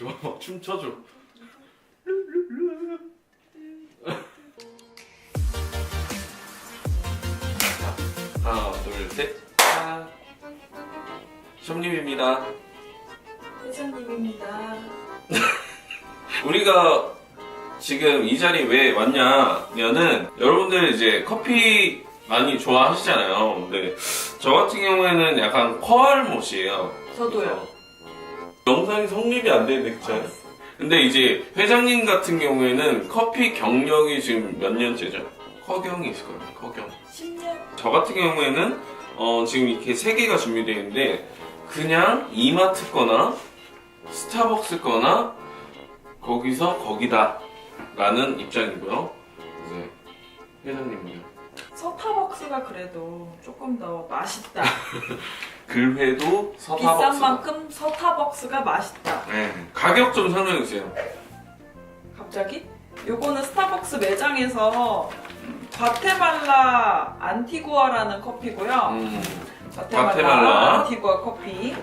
좋아 막 춤춰줘. 자, 하나 둘셋. 숍님입니다. 회장님입니다. 우리가 지금 이 자리에 왜 왔냐면은 여러분들 이제 커피 많이 좋아하시잖아요. 근데 저 같은 경우에는 약간 퀄못이에요. 저도요. 영상이 성립이 안 되는데 그쵸? 근데 이제 회장님 같은 경우에는 커피 경력이 지금 몇 년째죠? 커경이 있을 거예요. 커경. 10년? 저 같은 경우에는 어, 지금 이렇게 세 개가 준비되어 있는데 그냥 이마트 거나 스타벅스 거나 거기서 거기다 라는 입장이고요. 이제 회장님은요? 서타벅스가 그래도 조금 더 맛있다. 글회도 비싼 서타벅스. 만큼 서타벅스가 맛있다. 네. 가격 좀 설명해 주세요. 갑자기? 요거는 스타벅스 매장에서 과테말라 안티구아라는 커피고요. 음, 과테말라, 과테말라. 안티구아 커피.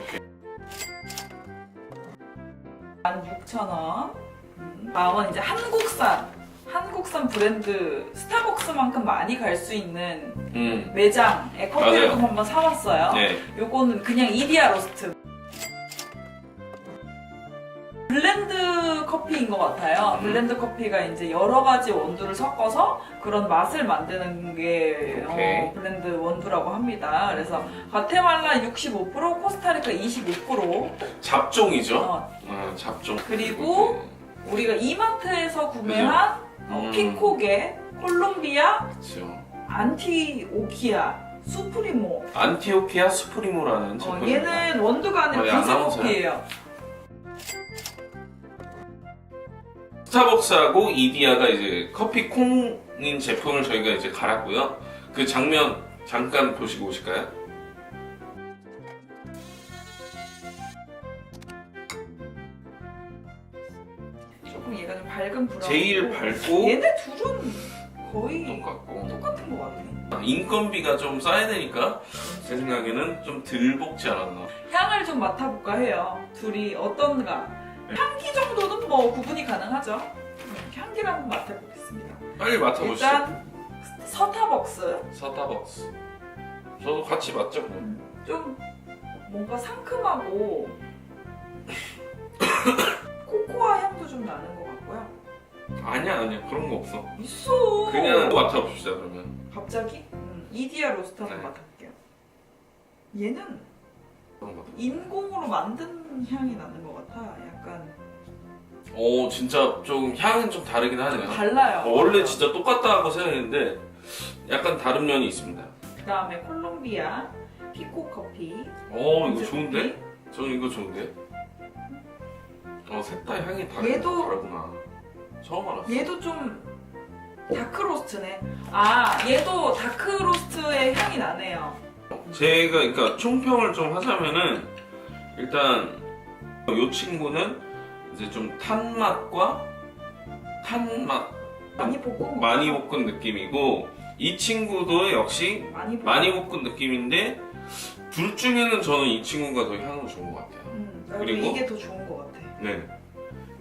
16,000원. 음, 다음은 이제 한국산. 한국산 브랜드 스타벅스만큼 많이 갈 수 있는 음, 매장에 커피를 맞아요. 좀 한번 사왔어요. 네. 요거는 그냥 이디야 로스트. 블렌드 커피인 것 같아요. 음. 블렌드 커피가 이제 여러 가지 원두를 섞어서 그런 맛을 만드는 게 어, 오케이. 블렌드 원두라고 합니다. 그래서 과테말라 65%, 코스타리카 25%. 잡종이죠. 어, 아, 잡종. 그리고 우리가 이마트에서 구매한 어, 음. 피코게, 콜롬비아, 그렇죠. 안티오키아, 수프리모. 안티오키아 스프리모라는 어, 제품입니다. 얘는 원두가 아니라 거의 분쇄 아나운서야. 커피예요. 스타벅스하고 이디야가 이제 커피 콩인 제품을 저희가 이제 갈았고요. 그 장면 잠깐 보시고 오실까요? 밝은 브라운. 제일 밝고 얘네 둘은 거의 똑같고 똑같은 것 같아. 인건비가 좀 쌓여야 되니까 제 생각에는 좀덜 먹지 않았나. 향을 좀 맡아볼까 해요. 둘이 어떤가. 네. 향기 정도는 뭐 구분이 가능하죠. 음, 향기를 한번 맡아보겠습니다. 빨리 맡아보시죠. 일단 서타벅스 스타벅스. 저도 같이 맡죠. 뭐. 좀 뭔가 상큼하고 코코아 향도 좀 나는 것. 아니야 아니야 그런 거 없어. 있어. 그냥 맡아봅시다 그러면. 갑자기 음, 이디야 로스트 한번 네. 맡아볼게요. 얘는 그런 거. 인공으로 만든 향이 나는 것 같아. 약간 오 진짜 좀 향은 좀 다르긴 하네요. 달라요. 어, 원래 진짜 똑같다고 생각했는데 약간 다른 면이 있습니다. 그다음에 콜롬비아 피코 커피. 어 이거 좋은데? 저는 이거 좋은데? 어셋다 향이 다르, 얘도- 다르구나. 처음 알았어. 얘도 좀 다크 로스트네. 아 얘도 다크 로스트의 향이 나네요. 제가 그러니까 총평을 좀 하자면은 일단 이 친구는 이제 좀 탄 맛과 탄맛 많이 볶은 많이 볶은 느낌이고 이 친구도 역시 많이 볶은. 많이 볶은 느낌인데 둘 중에는 저는 이 친구가 더 향은 좋은 것 같아요. 음, 나도 그리고- 이게 더 좋은 것 같아. 네.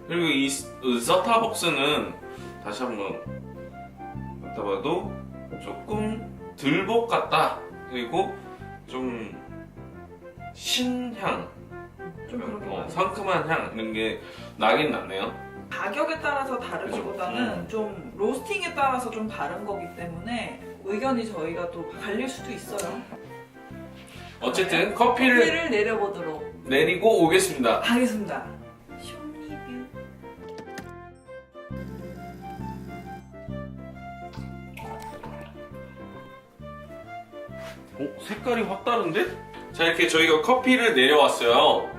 그리고 이 스- 이 서타벅스는 다시 한번 맡아봐도 조금 들복 같다. 그리고 좀 신향, 좀 그런 게 어. 상큼한 향 이런 게 나긴 나네요. 가격에 따라서 다르기보다는. 음. 좀 로스팅에 따라서 좀 다른 거기 때문에 의견이 저희가 또 갈릴 수도 있어요. 어쨌든 커피를 커피를 내려보도록 내리고 오겠습니다. 하겠습니다. 어, 색깔이 확 다른데? 자 이렇게 저희가 커피를 내려왔어요.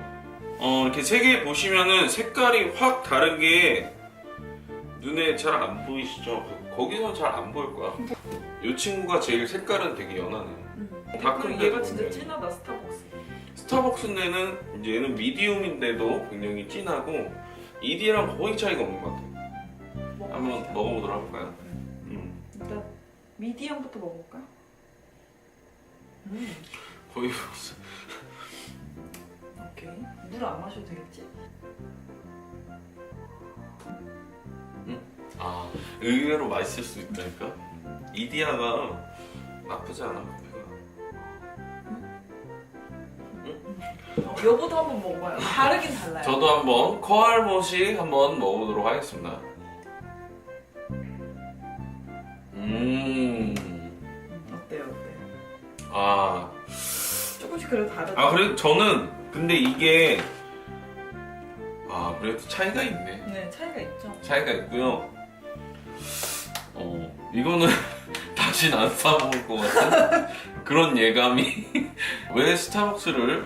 어 이렇게 세 개 보시면은 색깔이 확 다른 게 눈에 잘 안 보이시죠? 거기선 잘안 보일 거야. 이 친구가 제일 색깔은 되게 연하네요. 음. 다크인데도 얘가 진짜. 진하다 스타벅스. 스타벅스는 이제 얘는 미디움인데도 굉장히 진하고 이디랑 거의 차이가 없는 것 같아요. 한번 먹어보도록 해볼까요? 음, 일단 미디엄부터 먹어볼까? 거의 무슨 오케이. 물 안 마셔도 되겠지? 아 의외로 맛있을 수 있다니까 이디아가 나쁘지 않아 커피가 어, 요거도 한번 먹어봐요. 다르긴 달라요. 저도 한번 코알못이 한번 먹어보도록 하겠습니다 그래 저는 근데 이게 아 그래도 차이가 있네. 네, 차이가 있죠. 차이가 있고요. 어 이거는 다신 안 사 먹을 것 같은 그런 예감이 왜 스타벅스를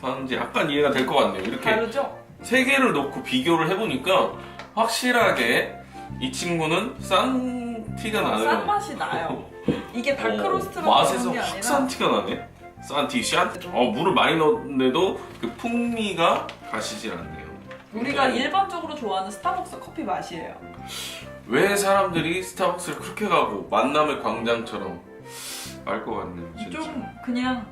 사는지 약간 이해가 될 것 같네요. 이렇게 다르죠? 세 개를 놓고 비교를 해보니까 확실하게 이 친구는 싼 티가 나네요. 싼 맛이 나요. 이게 다크로스트라고 어, 맛에서 확 싼 티가 나네. 싼 티, 샷. 어 물을 많이 넣는데도 그 풍미가 가시질 않네요. 우리가 굉장히- 일반적으로 좋아하는 스타벅스 커피 맛이에요. 왜 사람들이 스타벅스를 그렇게 가고 만남의 광장처럼 알 것 같네요. 진짜. 좀 그냥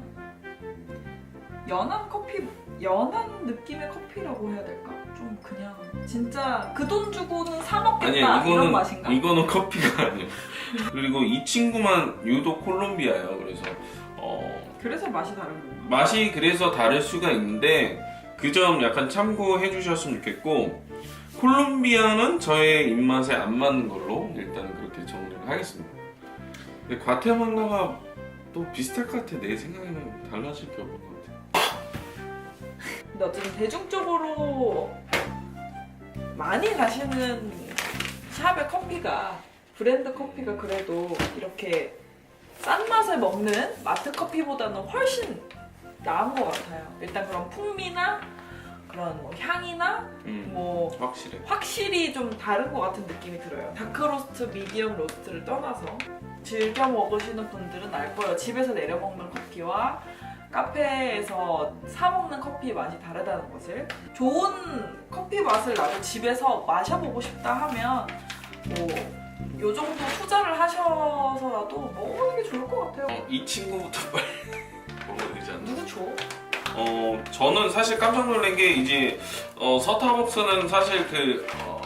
연한 커피, 연한 느낌의 커피라고 해야 될까? 좀 그냥 진짜 그 돈 주고는 사 먹겠다 아니 이런 맛인가? 이거는 커피가 아니에요. 그리고 이 친구만 유독 콜롬비아예요. 그래서 어, 그래서 맛이 다른 거예요. 맛이 그래서 다를 수가 있는데 그 점 약간 참고해 주셨으면 좋겠고 콜롬비아는 저의 입맛에 안 맞는 걸로 일단 그렇게 정리를 하겠습니다. 근데 과테말라가 또 비슷할 것 같아. 내 생각에는 달라질 게 없는 것 같아. 근데 어쨌든 대중적으로 많이 가시는 샵의 커피가 브랜드 커피가 그래도 이렇게 싼 맛에 먹는 마트 커피보다는 훨씬 나은 것 같아요. 일단 그런 풍미나 그런 뭐 향이나 음, 뭐 확실해. 확실히 좀 다른 것 같은 느낌이 들어요. 다크로스트, 미디엄 로스트를 떠나서 즐겨 먹으시는 분들은 알 거예요. 집에서 내려 먹는 커피와 카페에서 사 먹는 커피의 맛이 다르다는 것을. 좋은 커피 맛을 나도 집에서 마셔보고 싶다 하면 뭐. 요 정도 투자를 하셔서라도 먹는 게 좋을 것 같아요. 어, 이 친구부터 빨리 먹어야 되지 않나? 누구 줘? 어 저는 사실 깜짝 놀란 게 이제 어, 서타벅스는 사실 그 어,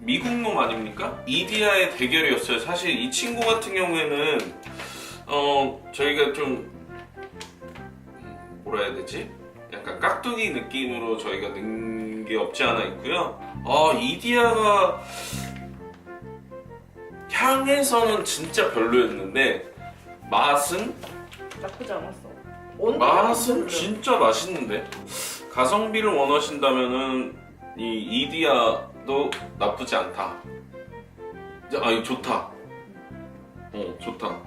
미국 놈 아닙니까? 이디아의 대결이었어요. 사실 이 친구 같은 경우에는 어 저희가 좀 음, 뭐라 해야 되지? 약간 깍두기 느낌으로 저희가 넣은 게 없지 않아 있고요. 어 이디아가 향에서는 진짜 별로였는데 맛은 나쁘지 않았어. 맛은 진짜 맛있는데 가성비를 원하신다면은 이 이디아도 나쁘지 않다. 아니 좋다. 어 좋다.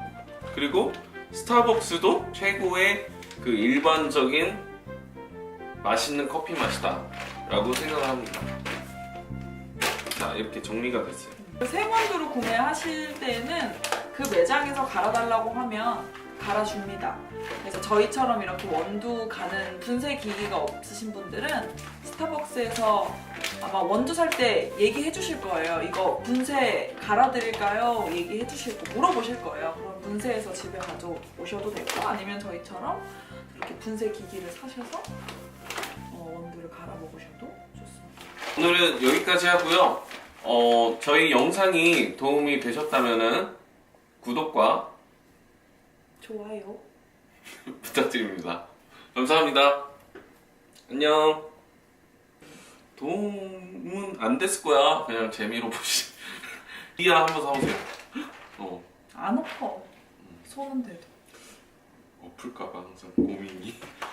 그리고 스타벅스도 최고의 그 일반적인 맛있는 커피 맛이다라고 생각을 합니다. 자 이렇게 정리가 됐어요. 생원두를 구매하실 때는 그 매장에서 갈아달라고 하면 갈아줍니다. 그래서 저희처럼 이렇게 원두 가는 분쇄 기기가 없으신 분들은 스타벅스에서 아마 원두 살 때 얘기해 주실 거예요. 이거 분쇄 갈아드릴까요? 얘기해 주실 거 물어보실 거예요. 그럼 분쇄해서 집에 가져오셔도 되고 아니면 저희처럼 이렇게 분쇄 기기를 사셔서 어, 원두를 갈아 먹으셔도 좋습니다. 오늘은 여기까지 하고요. 어, 저희 영상이 도움이 되셨다면은 구독과 좋아요. 부탁드립니다. 감사합니다. 안녕. 도움은 안 됐을 거야. 그냥 재미로 보시. 이야 한번 사보세요. 어, 안 아파. 손은 돼도. 엎을까봐 항상 고민이.